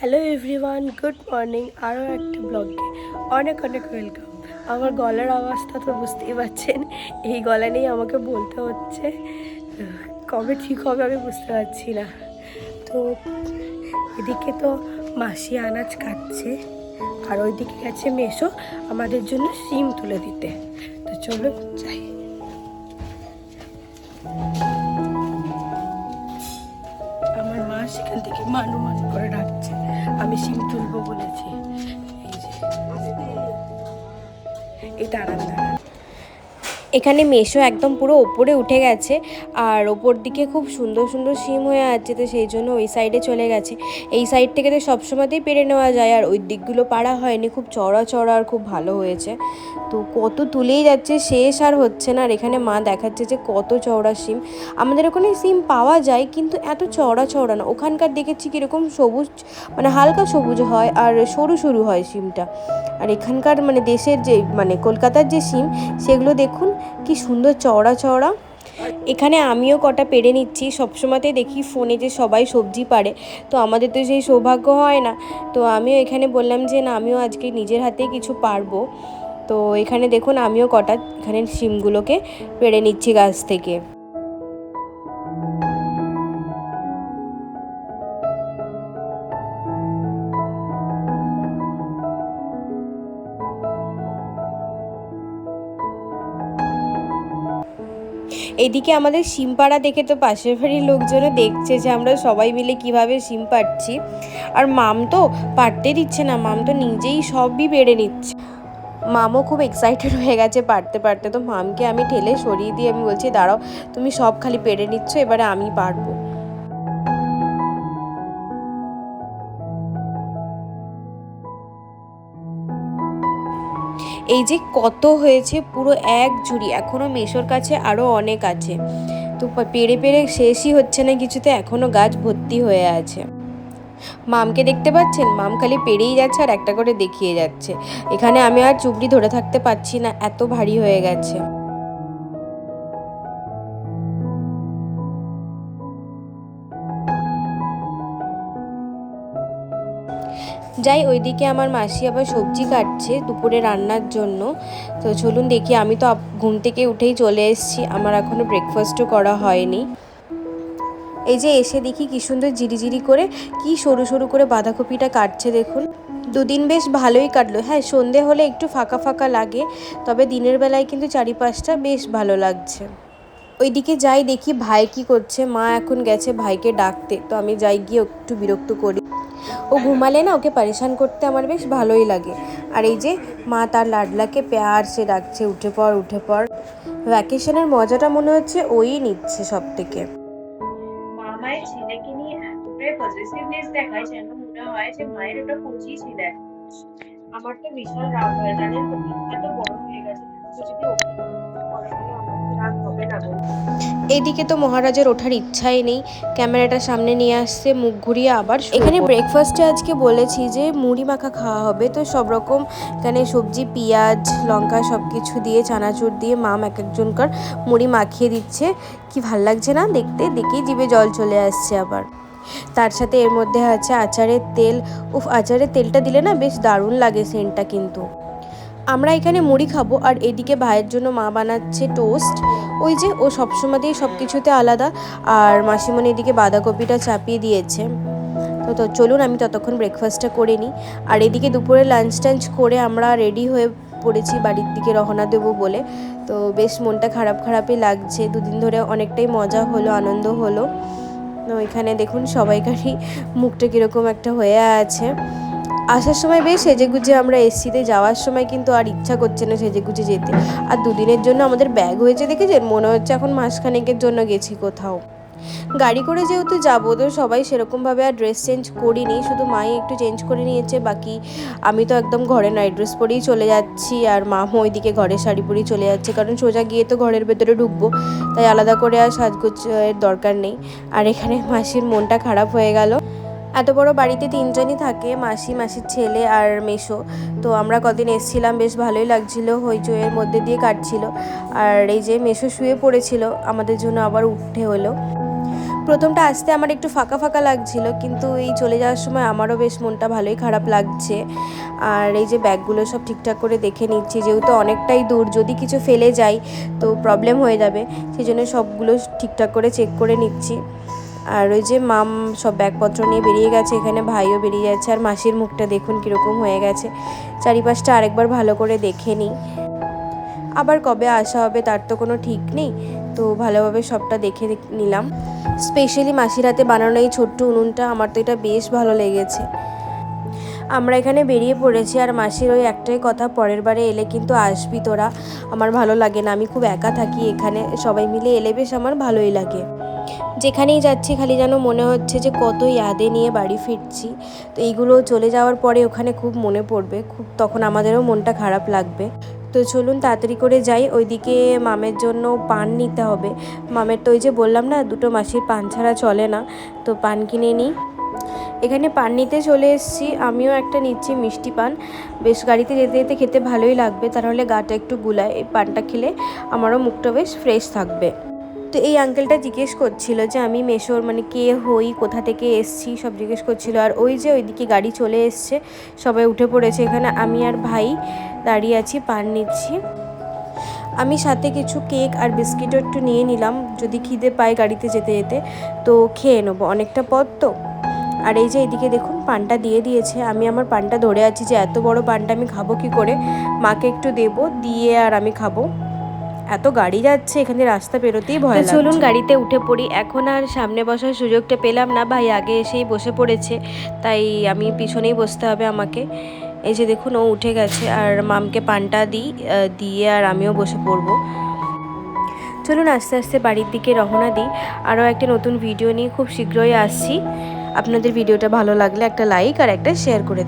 Hello everyone good morning আরও একটা ব্লগে অনেক অনেক ওয়েলকাম আমার গলার আওয়াজটা তো বুঝতেই পারছেন, এই গলা নিয়ে আমাকে বলতে হচ্ছে। কবে ঠিক হবে আমি বুঝতে পারছি না। তো এদিকে তো মাসি আনাজ কাটছে, আর ওইদিকে গেছে মেশো আমাদের জন্য সিম তুলে দিতে। তো চলো যাই। আমার মা সেখান থেকে মানু মানু করে আমি সিম তুলবো বলেছি এই যে এই দাঁড়ান দাঁড়ান এখানে মেশো একদম পুরো ওপরে উঠে গেছে আর ওপর দিকে খুব সুন্দর সুন্দর সিম হয়ে আছে তো সেই জন্য ওই সাইডে চলে গেছে। এই সাইড থেকে তো সবসময়তেই পেরে নেওয়া যায় আর ওই দিকগুলো পাড়া হয়নি, খুব চড়া চড়া আর খুব ভালো হয়েছে। তো কত তুলেই যাচ্ছে, শেষ আর হচ্ছে না আর এখানে মা দেখাচ্ছে যে কত চওড়া সিম আমাদের ওখানে সিম পাওয়া যায় কিন্তু এত চওড়া চওড়া না। ওখানকার দেখেছি কীরকম সবুজ মানে হালকা সবুজ হয় আর সরু সরু হয় সিমটা আর এখানকার মানে দেশের যে মানে কলকাতার যে সিম সেগুলো দেখুন কি সুন্দর চওড়া চওড়া। এখানে আমিও কটা পেরে নিচ্ছি। সবসময়তেই দেখি ফোনে যে সবাই সবজি পারে তো আমাদের তো সেই সৌভাগ্য হয় না। তো আমিও এখানে বললাম যে, না, আমিও আজকে নিজের হাতে কিছু পারব তো এখানে দেখুন, আমিও কটা এখানে সিমগুলোকে পেরে নিচ্ছি গাছ থেকে। এইদিকে আমাদের সিম পাড়া দেখে তো পাশের বাড়ির লোকজনও দেখছে যে আমরা সবাই মিলে কীভাবে সিম পাড়ছি। আর মাম তো পাড়তে দিচ্ছে না, মাম তো নিজেই সবই বেড়ে নিচ্ছে। মামও খুব এক্সাইটেড হয়ে গেছে পারতে পারতে তো মামকে আমি ঠেলে সরিয়ে দিয়ে আমি বলছি, দাঁড়াও, তুমি সব খালি পেরে নিচ্ছ, এবারে আমি পারব। এই যে কত হয়েছে, পুরো এক ঝুড়ি। এখনও মেশোর কাছে আরও অনেক আছে। তো পেরে পেরে শেষই হচ্ছে না কিছুতে এখনও গাছ ভর্তি হয়ে আছে। মামকে দেখতে পাচ্ছেন? মাম খালি পেরেই যাচ্ছে আর একটা করে দেখিয়ে যাচ্ছে। এখানে আমি আর চুবড়ি ধরে থাকতে পারছি না, এত ভারী হয়ে গেছে। যাই, ওইদিকে আমার মাসি আবার সবজি কাটছে দুপুরে রান্নার জন্য। তো চলুন দেখি, আমি তো ঘুম থেকে উঠেই চলে এসেছি, আমার এখনও ব্রেকফাস্টও করা হয়নি। এই যে এসে দেখি কি সুন্দর জিরিজিরি করে, কি সরু সরু করে বাঁধাকপিটা কাটছে, দেখুন। দুদিন বেশ ভালোই কাটলো। হ্যাঁ সন্ধে হলে একটু ফাঁকা ফাঁকা লাগে, তবে দিনের বেলায় কিন্তু চারিপাশটা বেশ ভালো লাগছে। ওইদিকে যাই দেখি, ভাই কি করছে? মা এখন গেছে ভাইকে ডাকতে, তো আমি যাই গিয়ে একটু বিরক্ত করি। ও ঘুমালে না ওকে পরেশান করতে আমার বেশ ভালোই লাগে। আর এই যে মা তার লাডলাকে প্যার সে ডাকছে, উঠে পড় উঠে পড়। ভ্যাকেশনের মজাটা মনে হচ্ছে ওই নিচ্ছে সব থেকে আমার তো বিশাল রাগ বড় হয়ে গেছে। এইদিকে তো মহারাজের ওঠার ইচ্ছাই নেই। ক্যামেরাটা সামনে নিয়ে আসছে মুখ ঘুরিয়ে আবার এখানে ব্রেকফাস্টে আজকে বলেছি যে মুড়ি মাখা খাওয়া হবে তো সব রকম এখানে সবজি পেঁয়াজ লঙ্কা সব কিছু দিয়ে চানাচুর দিয়ে মাম এক একজনকার মুড়ি মাখিয়ে দিচ্ছে। কি ভালো লাগছে না দেখতে? দেখেই জিভে জল চলে আসছে আবার। তার সাথে এর মধ্যে আছে আচারের তেল। উফ আচারের তেলটা দিলে না বেশ দারুণ লাগে সেন্টটা কিন্তু। আমরা এখানে মুড়ি খাব আর এদিকে ভাইয়ের জন্য মা বানাচ্ছে টোস্ট। ওই যে ও সবসময়তেই সব কিছুতে আলাদা আর মাসিমণি এদিকে বাঁধাকপিটা চাপিয়ে দিয়েছে। তো তো চলুন আমি ততক্ষণ ব্রেকফাস্টটা করে নিই। আর এদিকে দুপুরে লাঞ্চ টাঞ্চ করে আমরা রেডি হয়ে পড়েছি বাড়ির দিকে রওনা দেবো বলে। তো বেশ মনটা খারাপ খারাপই লাগছে। দুদিন ধরে অনেকটাই মজা হলো, আনন্দ হলো। তো এখানে দেখুন সবাইকারই মুখটা কীরকম একটা হয়ে আছে। আসার সময় বেশ সেজেগুজে আমরা এসছিতে যাওয়ার সময় কিন্তু আর ইচ্ছা করছে না সেজেগুজে যেতে। আর দুদিনের জন্য আমাদের ব্যাগ হয়েছে, দেখেছেন? মনে হচ্ছে এখন মাসখানেকের জন্য গেছি কোথাও। গাড়ি করে যেহেতু যাব, তো সবাই সেরকমভাবে আর ড্রেস চেঞ্জ করিনি। শুধু মাই একটু চেঞ্জ করে নিয়েছে, বাকি আমি তো একদম ঘরে নাইট ড্রেস পরেই চলে যাচ্ছি। আর মামা ওইদিকে ঘরে শাড়ি পরেই চলে যাচ্ছে, কারণ সোজা গিয়ে তো ঘরের ভেতরে ঢুকবো। তাই আলাদা করে আর সাজগোজের দরকার নেই। আর এখানে মাসির মনটা খারাপ হয়ে গেল। এত বড় বাড়িতে তিনজনই থাকে, মাসি, মাসির ছেলে আর মেশো তো আমরা কদিন এসছিলাম, বেশ ভালোই লাগছিল, হইচইয়ের মধ্যে দিয়ে কাটছিল। আর এই যে মেশো শুয়ে পড়েছিল, আমাদের জন্য আবার উঠতে হলো। প্রথমটা আসতে আমার একটু ফাঁকা ফাঁকা লাগছিল, কিন্তু এই চলে যাওয়ার সময় আমারও বেশ মনটা ভালোই খারাপ লাগছে। আর এই যে ব্যাগগুলো সব ঠিকঠাক করে দেখে নিচ্ছি, যেহেতু অনেকটাই দূর, যদি কিছু ফেলে যাই, তো প্রবলেম হয়ে যাবে। সেই জন্য সবগুলো ঠিকঠাক করে চেক করে নিচ্ছি। আর ওই যে মাম সব ব্যাগপত্র নিয়ে বেরিয়ে গেছে, এখানে ভাইও বেরিয়ে যাচ্ছে। আর মাসির মুখটা দেখুন কীরকম হয়ে গেছে। চারিপাশটা আরেকবার ভালো করে দেখে নিই। আবার কবে আসা হবে তার তো কোনো ঠিক নেই। তো ভালোভাবে সবটা দেখে নিলাম। স্পেশালি মাসির হাতে বানানো এই ছোট্ট উনুনটা, আমার তো এটা বেশ ভালো লেগেছে। আমরা এখানে বেরিয়ে পড়েছি আর মাসির ওই একটাই কথা, পরের বারে এলে কিন্তু আসবি তোরা। আমার ভালো লাগে না, আমি খুব একা থাকি এখানে। সবাই মিলে এলে বেশ আমার ভালোই লাগে। যেখানেই যাচ্ছি খালি যেন মনে হচ্ছে যে কত ইয়াদে নিয়ে বাড়ি ফিরছি। তো এইগুলো চলে যাওয়ার পরে ওখানে খুব মনে পড়বে, খুব তখন আমাদেরও মনটা খারাপ লাগবে। তো চলুন তাড়াতাড়ি করে যাই, ওইদিকে মামের জন্য পান নিতে হবে। মামের তো ওই যে বললাম না, দুটো মাসির পান ছাড়া চলে না, তো পান কিনে নিই। এখানে পান নিতে চলে এসেছি, আমিও একটা নিচ্ছি মিষ্টি পান। বেশ গাড়িতে যেতে যেতে খেতে ভালোই লাগবে তাহলে গাটা একটু গুলায়, এই পানটা খেলে আমারও মুখটা বেশ ফ্রেশ থাকবে। তো এই আঙ্কেলটা জিজ্ঞেস করছিল যে আমি মেশোর মানে কে হই, কোথা থেকে এসছি, সব জিজ্ঞেস করছিল। আর ওই যে ওইদিকে গাড়ি চলে এসছে, সবাই উঠে পড়েছে এখানে। আমি আর ভাই দাঁড়িয়ে আছি, পান নিচ্ছি। আমি সাথে কিছু কেক আর বিস্কিটও একটু নিয়ে নিলাম, যদি খিদে পাই গাড়িতে যেতে যেতে। তো খেয়ে নেব, অনেকটা পথ তো। আর এই যে এইদিকে দেখুন, পানটা দিয়ে দিয়েছে। আমি আমার পানটা ধরে আছি যে এত বড় পানটা আমি খাব কি করে? মাকে একটু দেবো, দিয়ে আর আমি খাব। এত গাড়ি যাচ্ছে এখানে রাস্তা পেরোতেই ভয় চলুন গাড়িতে উঠে পড়ি। এখন আর সামনে বসার সুযোগটা পেলাম না ভাই আগে এসেই বসে পড়েছে। তাই আমি পিছনেই বসতে হবে আমাকে। এই যে দেখুন ও উঠে গেছে। আর মামকে পানটা দিই দিয়ে আর আমিও বসে পড়ব। চলুন আস্তে আস্তে বাড়ির দিকে রওনা দিই। আরও একটা নতুন ভিডিও নিয়ে খুব শীঘ্রই আসছি। আপনাদের ভিডিওটা ভালো লাগলে একটা লাইক আর একটা শেয়ার করে দেবেন।